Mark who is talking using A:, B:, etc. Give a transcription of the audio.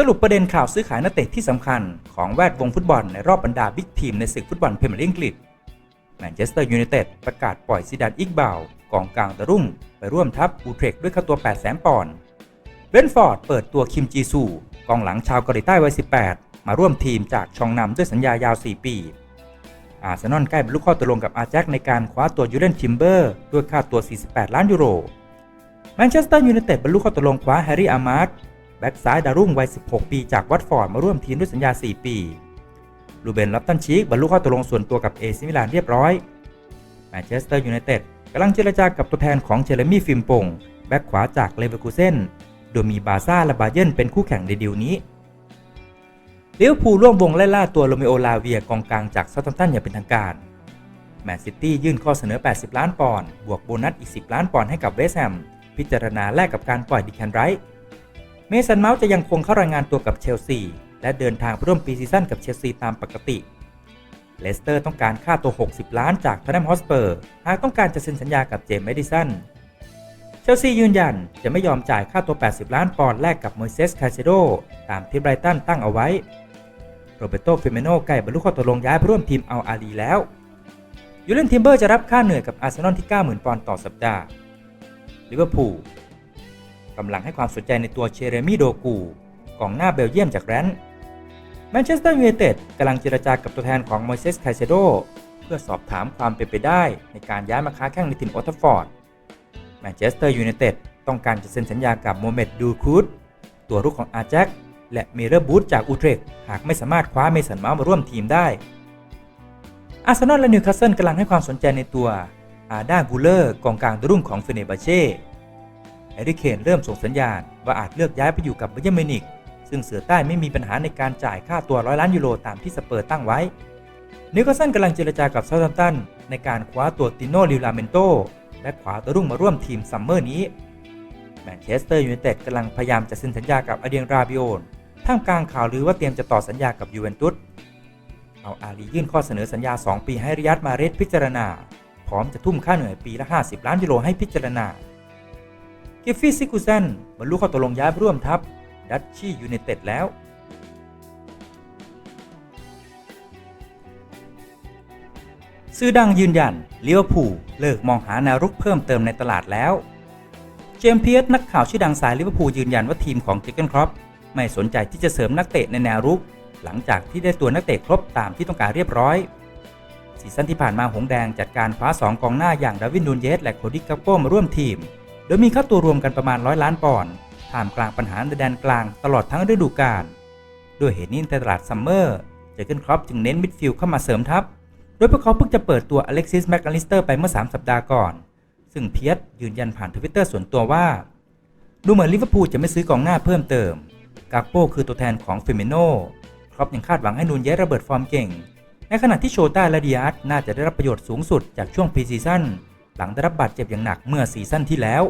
A: สรุปประเด็นข่าวซื้อขายนักเตะที่สำคัญของแวดวงฟุตบอลในรอบบรรดาบิ๊กทีมในศึกฟุตบอลพรีเมียร์ลีกอังกฤษแมนเชสเตอร์ยูไนเต็ดประกาศปล่อยซิดานอิกบาวกองกลางตะรุ่ง ไปร่วมทัพอูเทรกด้วยค่าตัว 8 0 0 0 0 0ปอนด์เบนฟอร์ดเปิดตัวคิมจีซูกองหลังชาวเกาหลีใต้วัย 18 มาร่วมทีมจากชองนำด้วยสัญญายาว 4 ปี อาร์เซนอลใกล้บรรลุข้อตกลงกับอาแจ็คในการคว้าตัวยูเลนทิมเบอร์ด้วยค่าตัว 48 ล้านยูโรแมนเชสเตอร์ยูไนเต็ดบรรลุข้อตกลงคว้าแฮร์รี่อามาร์ แบ็กซ้ายดารุ่งวัย 16 ปีจากวัตฟอร์ดมาร่วมทีมด้วยสัญญา 4 ปี ลูเบนลัปตันชีกบรรลุข้อตกลงส่วนตัวกับเอซิมิลานเรียบร้อย แมนเชสเตอร์ยูไนเต็ดกำลังเจรจากับตัวแทนของเจเรมี่ฟิมปง แบ็กขวาจากเลเวอร์คูเซน โดยมีบาซ่าและบาเยนเป็นคู่แข่งในดีลนี้ลิเวอร์พูลร่วมวงไล่ล่าตัวโรเมโอลาเวียกองกลางจากเซาท์แฮมป์ตันอย่างเป็นทางการ แมนซิตี้ยื่นข้อเสนอ 80 ล้านปอนด์ บวกโบนัสอีก 10 ล้านปอนด์ให้กับเวสต์แฮม พิจารณาแลกกับการปล่อยดิแคนไรท์ เมสันเมาส์จะยังคงเข้ารายงานตัวกับเชลซี และเดินทางร่วมปีซีซั่นกับเชลซีตามปกติ เลสเตอร์ต้องการค่าตัว 60 ล้านจากทนแนมฮอสเปอร์ หากต้องการจะเซ็นสัญญากับเจมส์เมดิสัน เชลซียืนยันจะไม่ยอมจ่ายค่าตัว 80 ล้านปอนด์แลกกับมอยเซสคาเซโดตามที่ไบรตันตั้งเอาไว้ โรเบโตเฟเมโนใกล้บรรลุข้อตกลงย้ายร่วมทีมเอัลอาลีแล้วยูเลนทิมเบอร์จะรับค่าเหนื่อยกับอาร์เซนอลที่ 90,000 ปอนด์ต่อสัปดาห์ลิเวอร์พูล กำลังให้ความสนใจในตัวเชเรมี่โดกูกองหน้าเบลเยียมจากแรนท์แมนเชสเตอร์ยูไนเต็ดกำลังเจรจากับตัวแทนของมอยเซสไคเซโดเพื่อสอบถามความเป็นไปได้ในการย้ายมาค้าแข่งในทีมโอทัฟฟอร์ดแมนเชสเตอร์ยูไนเต็ดต้องการจะเซ็นสัญญากับโมเมดดูคูดตัวรุกของอาแจ็คและเมเรอร์บูธจากอูเทรกหากไม่สามารถคว้าเมสันเมาส์มาร่วมทีมได้ อาร์เซนอลและนิวคาสเซิลกำลังให้ความสนใจในตัวอาดากูเลอร์กองกลางตัวรุ่งของเฟเนบาเช่ แฮร์รี่เคนเริ่มส่งสัญญาณว่าอาจเลือกย้ายไปอยู่กับเบย์เมนิก ซึ่งเสือใต้ไม่มีปัญหาในการจ่ายค่าตัวร้อยล้านยูโรตามที่สเปอร์ตั้งไว้นิวคาสเซิลกำลังเจรจากับเซาท์แฮมป์ตันในการคว้าตัวติโนลิลาเมนโตและขวาตัวรุ่งมาร่วมทีมซัมเมอร์นี้แมนเชสเตอร์ยูไนเต็ดกำลังพยายามจะเซ็นสัญญากับอเดียงราบิโอนท่ามกลางข่าวลือว่าเตรียมจะต่อสัญญากับยูเวนตุสเอาอาลียื่นข้อเสนอสัญญา 2 ปีให้ริยัตมาเรสพิจารณา พร้อมจะทุ่มค่าเหนื่อยปีละ 50 ล้านยูโรให้พิจารณา กิฟฟี่ซิกูเซนบรรลุข้อตกลงย้ายร่วมทัพดัชชี่ยูไนเต็ดแล้ว ซื้อดังยืนยันลิเวอร์พูลเลิกมองหาแนวรุกเพิ่มเติมในตลาดแล้ว เจมเพียร์นักข่าวชื่อดังสายลิเวอร์พูลยืนยันว่าทีมของเจเกนครอปไม่สนใจที่จะเสริมนักเตะในแนวรุก หลังจากที่ได้ตัวนักเตะครบตามที่ต้องการเรียบร้อยซีซั่นที่ผ่านมาหงแดงจัดการคว้า2กองหน้าอย่างดาวินนูนเยสและโคดิกาโปมาร่วมทีม โดยมีค่าตัวรวมกันประมาณร้อยล้านปอนด์ท่ามกลางปัญหาในแดนกลางตลอดทั้งฤดูกาลด้วยเหตุนี้ในตลาดซัมเมอร์เจเกนครอปจึงเน้นมิดฟิลด์เข้ามาเสริมทัพ โดยพวกเขาเพิ่งจะเปิดตัวอเล็กซิสแมคอลิสเตอร์ไปเมื่อ 3 สัปดาห์ก่อน ซึ่งเพียสยืนยันผ่านทวิตเตอร์ส่วนตัวว่า ดูเหมือนลิเวอร์พูลจะไม่ซื้อกองหน้าเพิ่มเติม กากโป้คือตัวแทนของเฟเมโนครอปยังคาดหวังให้นูนเยสระเบิดฟอร์มเก่ง ในขณะที่โชต้าและดิอาร์น่าจะได้รับประโยชน์สูงสุดจากช่วงพรีซีซั่น หลังได้รับบาดเจ็บอย่างหนักเมื่อซีซั่นที่แล้ว